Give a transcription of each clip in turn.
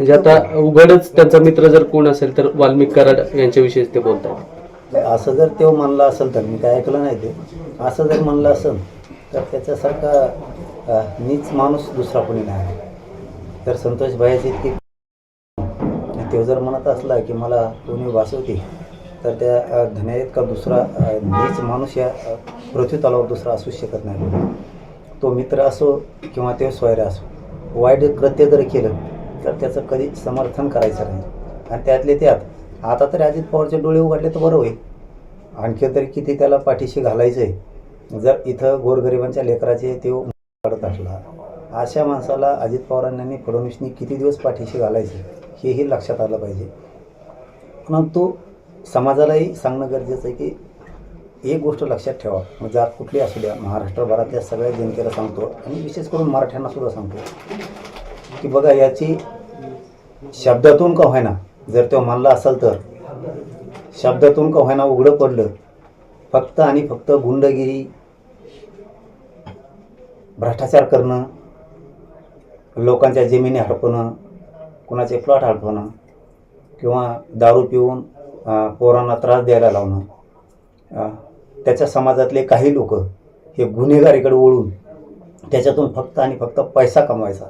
म्हणजे आता उघडच त्यांचा मित्र जर कोण असेल तर वाल्मिक कराड यांच्याविषयी ते बोलतात. असं जर तो म्हणला असेल तर मी काय ऐकलं नाही ते. असं जर म्हणलं असेल तर त्याच्यासारखा नीच माणूस दुसरा कोणी नाही. तर संतोष भाईच इतकी तो जर म्हणत असला की मला कोणी वाचवते तर त्या अ, धन्यात का दुसरा नीच माणूस या पृथ्वी तलावर दुसरा असू शकत नाही. तो मित्र असो किंवा ते स्वैर असो वाईट कृत्य जर केलं तर त्याचं कधी समर्थन करायचं नाही. आणि त्यातले त्यात आता तरी अजित पवारचे डोळे उघडले तर बरं होईल. आणखी तरी किती त्याला पाठीशी घालायचं आहे जर इथं गोरगरिबांच्या लेकराचे ते काढत असला अशा माणसाला अजित पवारांनी फडणवीसनी किती दिवस पाठीशी घालायचे हेही लक्षात आलं पाहिजे. परंतु समाजालाही सांगणं गरजेचं आहे की एक गोष्ट लक्षात ठेवा. मग जात कुठली असू द्या महाराष्ट्रभरातल्या सगळ्या जनतेला सांगतो आणि विशेष करून मराठ्यांना सुद्धा सांगतो. की बघा याची शब्दातून का होईना जर तो म्हणला असेल तर शब्दातून का होईना उघडं पडलं फक्त आणि फक्त गुंडगिरी भ्रष्टाचार करणं लोकांच्या जमिनी हडपणं कुणाचे प्लॉट हडपणं किंवा दारू पिऊन पोरांना त्रास द्यायला लावणं त्याच्या समाजातले काही लोक हे गुन्हेगारीकडे वळून त्याच्यातून फक्त आणि फक्त पैसा कमवायचा.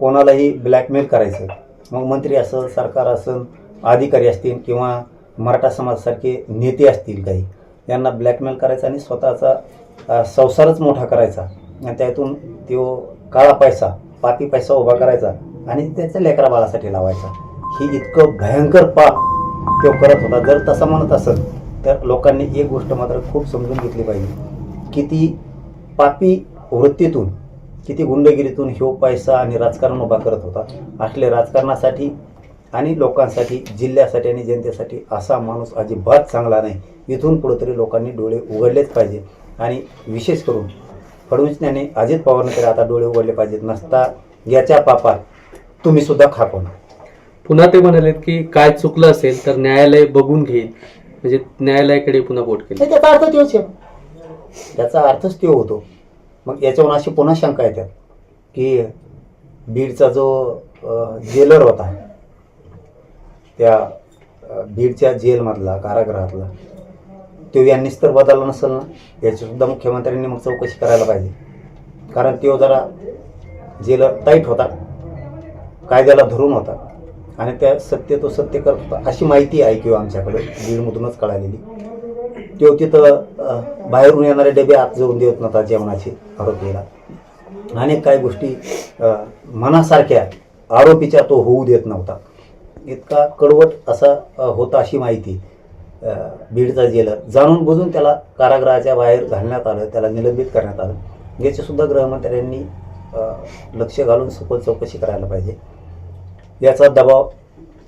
कोणालाही ब्लॅकमेल करायचं. मग मंत्री असं सरकार असं अधिकारी असतील किंवा मराठा समाजासारखे नेते असतील काही यांना ब्लॅकमेल करायचा आणि स्वतःचा संसारच मोठा करायचा. आणि त्यातून तो काळा पैसा पापी पैसा उभा करायचा आणि त्याच्या लेकरा बाळासाठी लावायचा. ही इतकं भयंकर पाप तो करत होता. जर तसं म्हणत असेल तर लोकांनी एक गोष्ट मात्र खूप समजून घेतली पाहिजे. किती पापी वृत्तीतून किती गुंडगिरीतून ह्यो पैसा आणि राजकारण उभा करत होता. असले राजकारणासाठी आणि लोकांसाठी जिल्ह्यासाठी आणि जनतेसाठी असा माणूस अजिबात चांगला नाही. इथून पुढे तरी लोकांनी डोळे उघडलेच पाहिजे. आणि विशेष करून फडणवीसने अजित पवारने तरी आता डोळे उघडले पाहिजेत. नसता याच्या पापात तुम्ही सुद्धा खापण पुन्हा ते म्हणालेत की काय चुकलं असेल तर न्यायालय बघून घेईल. म्हणजे न्यायालयाकडे पुन्हा बोट केली. त्याचा अर्थ तोच आहे. याचा अर्थच तो होतो. मग याच्यावर अशी पुन्हा शंका येतात की बीडचा जो जेलर होता त्या बीडच्या जेलमधला कारागृहातला तो यांनीच तर बदलला नसेल ना? याचीसुद्धा मुख्यमंत्र्यांनी मग चौकशी करायला पाहिजे. कारण तो जरा जेलर टाईट होता कायद्याला धरून होता. आणि त्या सत्य तो सत्य करत होता अशी माहिती आहे किंवा आमच्याकडे बीडमधूनच कळालेली. तो तिथं बाहेरून येणारे डबे आत जाऊन देत नव्हता जेवणाचे आरोपीला. अनेक काही गोष्टी मनासारख्या आरोपीच्या तो होऊ देत नव्हता. इतका कडवट असा होता अशी माहिती बीडचा जेलर. जाणून बुजून त्याला कारागृहाच्या बाहेर घालण्यात आलं त्याला निलंबित करण्यात आलं. याचीसुद्धा गृहमंत्र्यांनी लक्ष घालून सखोल चौकशी करायला पाहिजे. याचा दबाव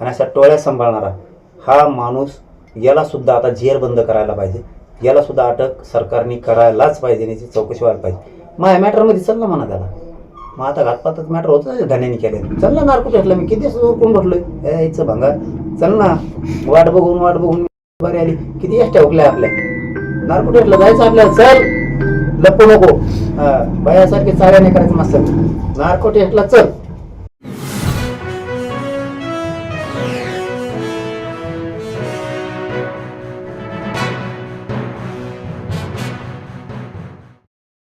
आणि अशा टोळ्या सांभाळणारा हा माणूस यालासुद्धा आता झेर बंद करायला पाहिजे. यालासुद्धा अटक सरकारने करायलाच पाहिजे याची चौकशी व्हायला पाहिजे. मग या मॅटरमध्ये चल ना म्हणा त्याला. मग आता घातपातच मॅटर होतं धन्याने केले चल ना नारको भेटला मी. किती कोण भरलोय यायचं भंगा चल ना. वाट बघून वाट बघून बरी आली. किती एस हुकल्या आपल्या? नारको भेटलं जायचं आपल्याला. चल. लपू नको. बायासारखे चाऱ्याने करायचं मस्त. नारको टेस्टला चल.